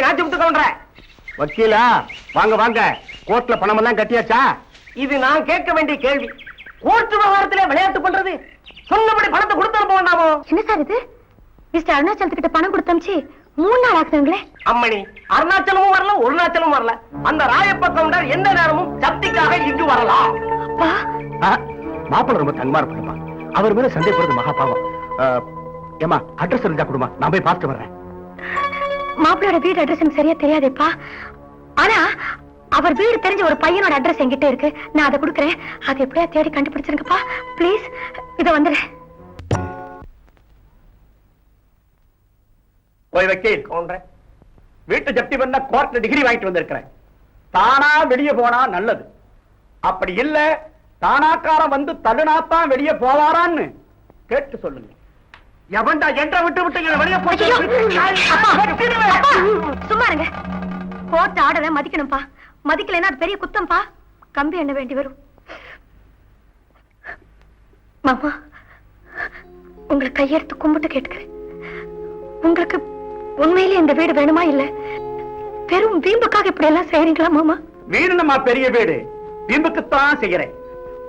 ஏய் ராஜபுத்து கவுண்டர வக்கீலா வாங்க வாங்க. கோர்ட்ல பணம் எல்லாம் கட்டியாச்சா? இது நான் கேட்க வேண்டிய கேள்வி. கோர்ட்டு விவகாரத்திலே விளையாட்டு பண்றது சொன்னபடி பணத்தை கொடுத்து போண்டாமோ என்ன சார் இது? மிஸ்டர் அருணாச்சலத்து கிட்ட பணம் கொடுத்தமிச்சு மூணு நாள் ஆகுதுங்களே அம்மணி அருணாச்சலமும் வரல ஒருணாச்சலமும் வரல. அந்த ராயப்ப கவுண்டர் எந்த நேரமும் ஜப்திக்காக இங்கு வரலாம் அப்பா. மாப்பிள்ள ரொம்ப தங்கமா இருப்பா அவர் மேல சந்தேகப்படுறது மகா பாவம். ஆ, ஏம்மா அட்ரஸ் இருந்தா கொடுமா நான் போய் பார்த்துட்டு வர்றேன். மாப்பிளோட வீடு அட்ரஸ் எனக்கு சரியா தெரியாதேப்பா. ஆனா அவர் வீடு தெரிஞ்ச ஒரு பையனோட அட்ரஸ் என்கிட்ட இருக்கு. நான் அதை கொடுக்குறேன். அது எப்படியா தேடி கண்டுபிடிச்சிருங்கப்பா. ப்ளீஸ் இத வந்துடு. போய் வக்கீல் வீட்டு ஜப்தி பண்ண கோர்ட்ல டிகிரி வாங்கிட்டு வந்திருக்கிறேன். தானா வெளியே போனா நல்லது. அப்படி இல்ல தானாக்காரன் வந்து தள்ளுனாத்தான் வெளியே போவாரான்னு கேட்டு சொல்லுங்க. எவன்டா என்ற விட்டு விட்டு ஐயோ! அப்பா, அப்பா, சும்மா இருங்க. கோர்ட் ஆர்டரை மதிக்கணும்ப்பா. மதிக்கலைன்னா அது பெரிய குத்தம்ப்பா. கம்பி எண்ண வேண்டி வரும். மாமா உங்களை கையெடுத்து கும்பிட்டு கேட்டுக்கிறேன். உங்களுக்கு உண்மையிலே இந்த வீடு வேணுமா இல்ல? வெறும் வீம்புக்காக இப்படி எல்லாம் செய்யறீங்களா மாமா? வீடு நம்ம பெரிய வீடு? வீம்புக்குத்தான் செய்யறேன்.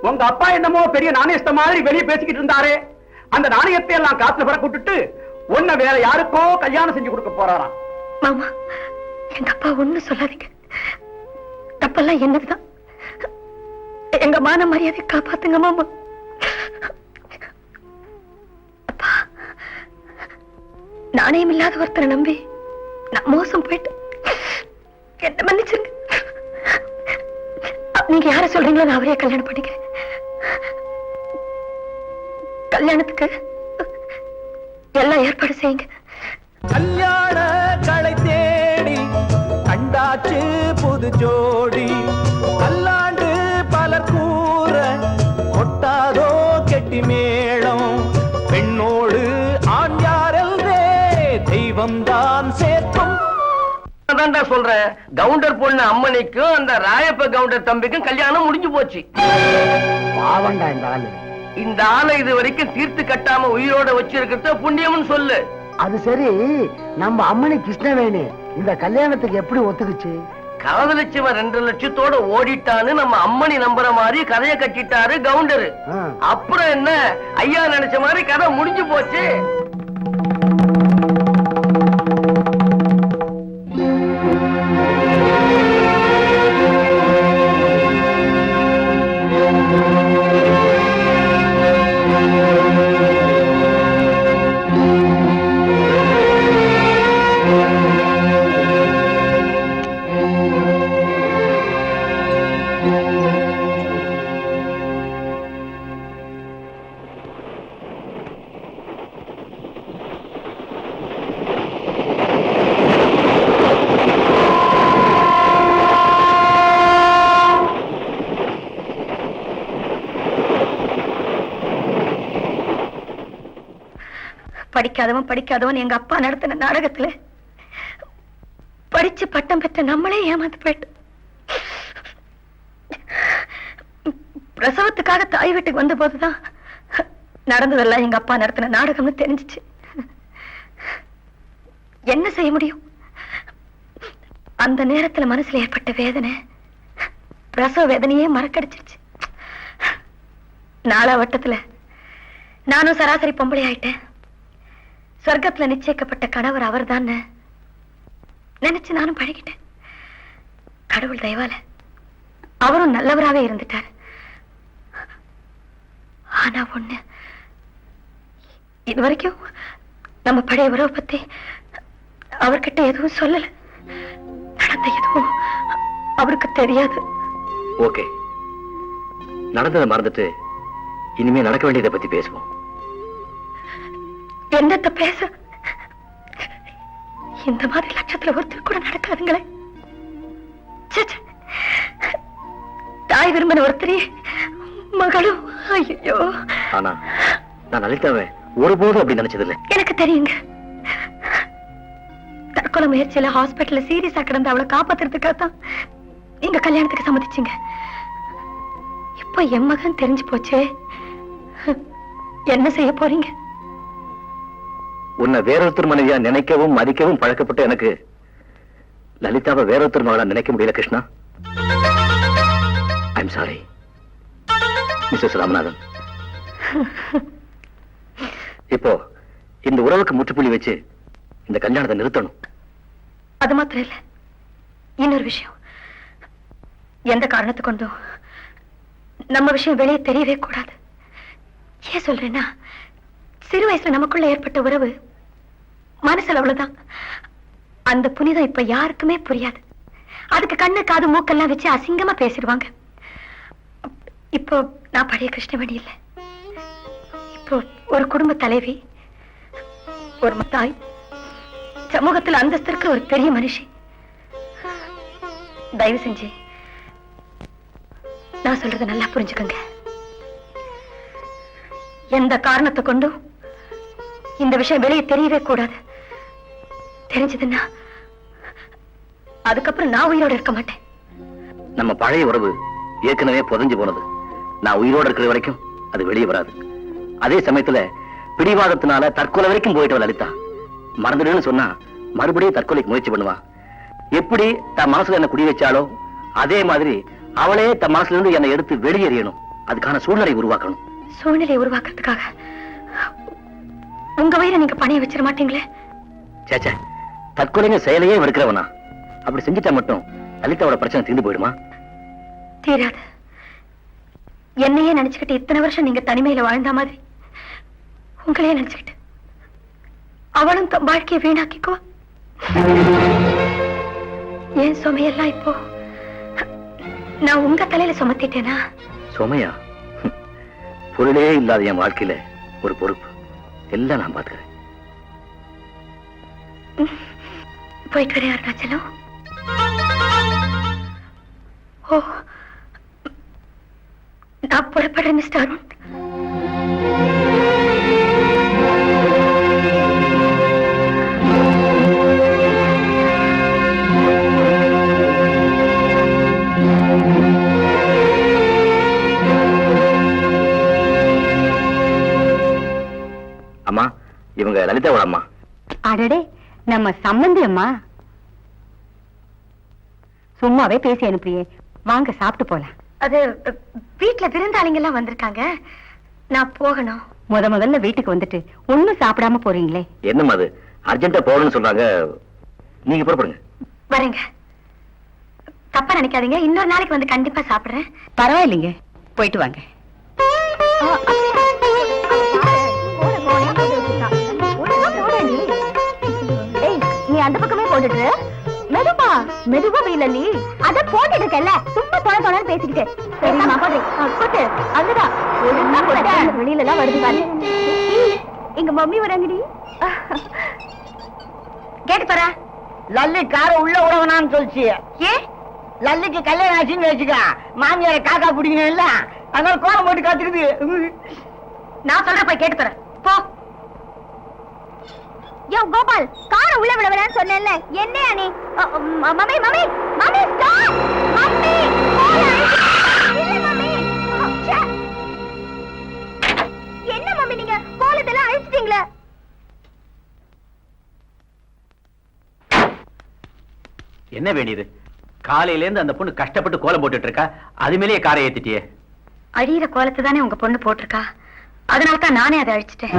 உங்க அப்பா என்னமோ பெரிய நாணயஸ்த மாதிரி வெளியே பேசிக்கிட்டு இருந்தாரே. அந்த நாணயத்தை எல்லாம் காத்துல பறக்க விட்டுட்டு உன்னை வேற யாருக்கோ கல்யாணம் செஞ்சு கொடுக்க போறாராம். மாமா எங்க அப்பா ஒண்ணு சொல்லாதீங்க. தப்பெல்லாம் என்னதுதான்? எங்க மான மரியாதை காப்பாத்துங்க மாமா. அப்பா நாணயம் இல்லாத ஒருத்தரை நம்பி நான் மோசம் போயிட்டு என்ன மன்னிச்சிருங்க. நீங்க யார சொல்றீங்களோ நான் அவரே கல்யாணம் பண்ணிக்கிறேன். கல்யாணத்துக்கு எல்லாம் ஏற்பாடு செய்யுங்க. கல்யாண களை தேடி கண்டாச்சு புது ஜோடி. பல்லாண்டு பலர் கூற கொட்டாதோ கெட்டி மேளம். பெண்ணோடு ஆண் யாரெல்தே தெய்வம் தான் சேர்க்கும் அதான்டா சொல்றேன் கவுண்டர் பொண்ணு அம்மனிக்கும் அந்த ராயப்ப கவுண்டர் தம்பிக்கும் கல்யாணம் முடிஞ்சு போச்சு. பாவண்டா இந்த ஆளு. இந்த ஆளை இது வரைக்கும் தீர்த்து கட்டாம உயிரோட வச்சிருக்கிறத புண்ணியம்னு சொல்லு. அது சரி. நம்ம அம்மனி கிருஷ்ணவேணி. இந்த கல்யாணத்துக்கு எப்படி ஒத்துக்குச்சு? காதலிச்சவன் ரெண்டு லட்சத்தோட ஓடிட்டான்னு நம்ம அம்மனி நம்புற மாதிரி கதையை கட்டிட்டாரு கவுண்டரு. அப்புறம் என்ன? ஐயா நினைச்ச மாதிரி கதை முடிஞ்சு போச்சு. படிக்காதவன் படிக்காதவன் எங்க அப்பா நடத்தின நாடகத்துல படிச்சு பட்டம் பெற்ற நம்மளே ஏமாந்து போயிட்டோம் பிரசவத்துக்காக தாய் வீட்டுக்கு வந்த போதுதான் நடந்ததெல்லாம் எங்க அப்பா நடத்தின நாடகம்னு தெரிஞ்சிச்சு. என்ன செய்ய முடியும்? அந்த நேரத்துல மனசுல ஏற்பட்ட வேதனை பிரசவ வேதனையே மறக்கடிச்சிருச்சு. நாலா வட்டத்துல நானும் சராசரி பொம்பளை ஆயிட்டேன் சொர்க்கத்துல நிச்சயிக்கப்பட்ட கணவர் அவர் தான் நினைச்சு நானும் பழகிட்டேன். கடவுள் தயவால அவரும் நல்லவராவே இருந்துட்டார். ஆனா ஒண்ணு இது வரைக்கும் நம்ம பழைய உறவை பத்தி அவர்கிட்ட எதுவும் சொல்லல. நடந்த எதுவும் அவருக்கு தெரியாது. ஓகே. நடந்ததை மறந்துட்டு இனிமே நடக்க வேண்டியதை பத்தி பேசுவோம். என்னத்த பேச? இந்த மாதிரி லட்சத்துல ஒருத்தர் கூட நடக்காதுங்களே. தாய் விரும்பின ஒருத்தரே மகளும் ஐயோ. ஆனா நான் லலிதாவை ஒருபோதும் அப்படி நினைச்சதில்லை. எனக்கு தெரியுங்க. தற்கொலை முயற்சியில ஹாஸ்பிட்டல்ல சீரியஸா கிடந்து அவளை காப்பாத்துறதுக்காக தான் நீங்க கல்யாணத்துக்கு சம்மதிச்சீங்க. இப்ப என் மகன் தெரிஞ்சு போச்சே. என்ன செய்ய போறீங்க? உன்னை வேறொருத்தர் மனைவியா நினைக்கவும் மதிக்கவும் பழக்கப்பட்ட எனக்கு லலிதாவை வேறொருத்தர் மகளா நினைக்க முடியல Krishna. I'm sorry Mrs Ramanathan இப்போ இந்த உறவுக்கு முற்றுப்புள்ளி வச்சு இந்த கல்யாணத்தை நிறுத்தணும். அது மாத்திரம் இல்ல. இன்னொரு விஷயம். எந்த காரணத்தை கொண்டும் நம்ம விஷயம் வெளியே தெரியவே கூடாது. ஏன் சொல்றேன்னா சிறு வயசுல நமக்குள்ள ஏற்பட்ட உறவு மனசளவுலதான் அந்த புனிதம் இப்ப யாருக்குமே புரியாது. அதுக்கு கண்ணு காது மூக்கெல்லாம் வச்சு அசிங்கமா பேசிடுவாங்க. இப்போ நான் பழைய கிருஷ்ணவேணி இல்லை இப்போ ஒரு குடும்ப தலைவி ஒரு தாய் சமூகத்தில் அந்தஸ்து இருக்கிற ஒரு பெரிய மனுஷி. தயவு செஞ்சு நான் சொல்றத நல்லா புரிஞ்சுக்கோங்க. எந்த காரணத்தை கொண்டும் இந்த விஷயம் வெளியே தெரியவே கூடாது. தெரிஞ்சதுன்னா அதுக்கப்புறம் நான் உயிரோட இருக்க மாட்டேன். நம்ம பழைய உறவு ஏற்கனவே புதஞ்சு போனது. நான் உயிரோட இருக்கிற வரைக்கும் அது வெளியே வராது. அதே சமயத்துல பிடிவாதத்தினால தற்கொலை வரைக்கும் போயிட்டு லலிதா. மறந்துடுன்னு சொன்னா மறுபடியும் தற்கொலைக்கு முயற்சி பண்ணுவா. எப்படி தன் மனசுல என்ன குடி வச்சாலோ அதே மாதிரி அவளே தன் மனசுல இருந்து என்னை எடுத்து வெளியேறியணும். அதுக்கான சூழ்நிலை உருவாக்கணும். சூழ்நிலை உருவாக்குறதுக்காக. உங்க வயிறை நீங்க பணைய வச்சிட மாட்டீங்களே? சேச்சே தற்கொலைங்க செயலையே வெறுக்கிறவனா? அப்படி செஞ்சுட்டா மட்டும் லலிதாவோட பிரச்சனை தீர்ந்து போயிடுமா? தீராது. என்னையே நினைச்சுக்கிட்டு இத்தனை வருஷம் நீங்க தனிமையில வாழ்ந்த மாதிரி உங்களையே நினைச்சுக்கிட்டு அவளும் தன் வாழ்க்கையை வீணாக்கிக்குவா? ஏன் சுமையெல்லாம் இப்போ நான் உங்க தலையில சுமத்திட்டேனா? சுமையா. பொருளே இல்லாத என் வாழ்க்கையில ஒரு பொறுப்பு. எல்லாம் நான் பாத்துக்கிறேன். போயிட்டு வரேன் அருணாச்சலம் ஓ நான் புறப்படுறேன் மிஸ்டர் அருண். அம்மா இவங்க லலிதாவோட அம்மா. அடடே. நம்ம சம்பந்தி அம்மா சும்மாவே பேசி அனுப்பியே வாங்க சாப்பிட்டு போலாம். அது வீட்ல விருந்தாளிங்க எல்லாம் வந்திருக்காங்க. நான் போகணும். முத முதல்ல வீட்டுக்கு வந்துட்டு ஒண்ணும் சாப்பிடாம போறீங்களே. என்னம்மா அது? அர்ஜென்ட்டா போகணும்னு சொல்றாங்க நீங்க புறப்படுங்க. வரேங்க. தப்பா நினைக்காதீங்க. இன்னொரு நாளைக்கு வந்து கண்டிப்பா சாப்பிடுறேன். பரவாயில்லைங்க. போயிட்டு வாங்க. போட்டு வெளியில எல்லாம் வருது பாரு எங்க மம்மி வராங்கடி கேட்டு பாரு லல்லு கார உள்ள விடவனான்னு சொல்லிச்சு ஏ லல்லிக்கு கல்யாணம் ஆச்சுன்னு வச்சுக்க மாமியார காக்கா பிடிக்கணும் இல்ல அதனால கோலம் போட்டு காத்துக்குது நான் சொல்ற போய் கேட்டு தரேன் போ யோ கோபால் கார உள்ள விட வேணாம்னு சொன்னேன்ல என்ன நீ மம்மி மம்மி மம்மி ஸ்டாப் என்ன வேண்டியது? காலையில இருந்து அந்த பொண்ணு கஷ்டப்பட்டு கோலம் போட்டுட்டு இருக்கா அது மேலேயே காரை ஏத்திட்டியே. அழியிற கோலத்தை தானே உங்க பொண்ணு போட்டிருக்கா? அதனால தான் நானே அதை அழிச்சிட்டேன்.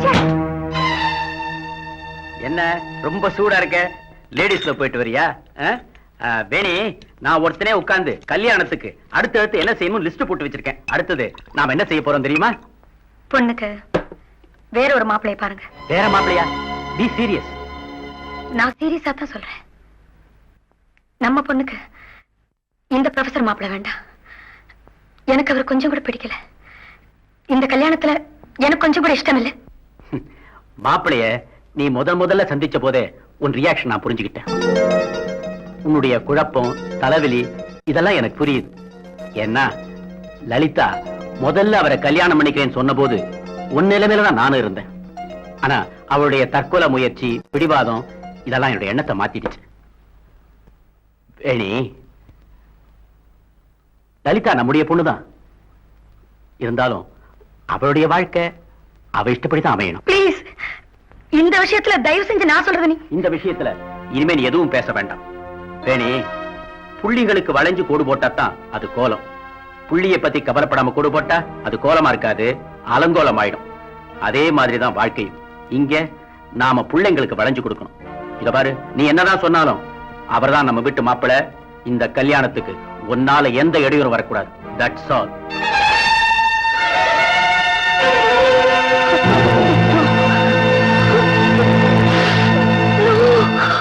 ச்சே. என்ன? ரொம்ப சூடா இருக்க? லேடிஸ்ல போயிட்டு வரியா? வேணி நான் ஒருத்தனே உட்கார்ந்து கல்யாணத்துக்கு அடுத்து அடுத்து என்ன செய்யணும் லிஸ்ட் போட்டு வச்சிருக்கேன். அடுத்தது நாம என்ன செய்ய போறோம் தெரியுமா? பொண்ணுக்கு வேற ஒரு மாப்பிளைய பாருங்க. வேற மாப்பிளையா பி சீரியஸ் நான் சீரியஸா தான் சொல்றேன். நம்ம பொண்ணுக்கு இந்த ப்ரொஃபசர் மாப்பிள வேண்டாம். எனக்கு அவர் கொஞ்சம் கூட பிடிக்கல. இந்த கல்யாணத்துல எனக்கு கொஞ்சம் கூட இஷ்டம் இல்லை. மாப்பிளைய நீ முதல் முதல்ல சந்திச்ச போதே உன் ரியாக்ஷன் நான் புரிஞ்சுக்கிட்டேன். உன்னுடைய குழப்பம் தலைவலி இதெல்லாம் எனக்கு புரியுது. ஏன்னா லலிதா முதல்ல அவரை கல்யாணம் பண்ணிக்கிறேன்னு சொன்னபோது உன் நிலைமையில தான் நானும் இருந்தேன். ஆனா அவளுடைய தற்கொலை முயற்சி பிடிவாதம் இதெல்லாம் என்னுடைய எண்ணத்தை மாத்திடுச்சு. வேணி லலிதா நம்முடைய பொண்ணுதான். இருந்தாலும் அவளுடைய வாழ்க்கை அவ இஷ்டப்படி தான் அமையணும். ப்ளீஸ் இந்த விஷயத்துல தயவு செஞ்சு நான் சொல்றது நீ. இந்த விஷயத்துல இனிமே நீ எதுவும் பேச வேண்டாம். வேணி புள்ளிகளுக்கு வளைஞ்சு கோடு போட்டாதான் அது கோலம். புள்ளிய பத்தி கவலைப்படாம கோடு போட்டா அது கோலமா இருக்காது அலங்கோலம் ஆயிடும் அதே மாதிரிதான் வாழ்க்கையும். இங்க நாம புள்ளைங்களுக்கு வளைஞ்சு கொடுக்கணும். இத பாரு நீ என்னதான் சொன்னாலும் அவர்தான் நம்ம வீட்டு மாப்பிளை. இந்த கல்யாணத்துக்கு உன்னால எந்த இடையூறும் வரக்கூடாது. That's all